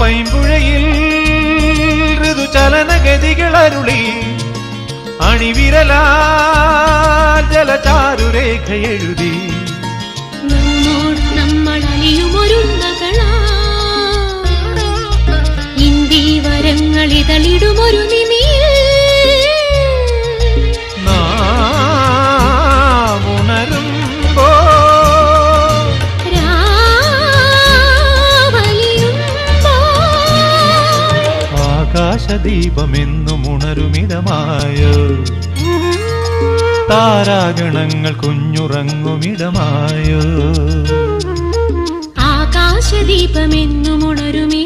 പൈമ്പുഴയിൽ ഋതുചലനഗതികൾ അരുളി അണിവിരലാ ജലചാരുരേഖ എഴുതി നമ്മോട് നമ്മൾ അണിയുമൊരു ഇന്ത്യ വരങ്ങളിതളിടുമൊരു രാവലിയുമ്പോൾ ആകാശദീപമെന്നും ഉണരുമിടമായോ താരാഗണങ്ങൾ കുഞ്ഞുറങ്ങുമിടമായോ? ആകാശദീപമെന്നും ഉണരുമിടമായോ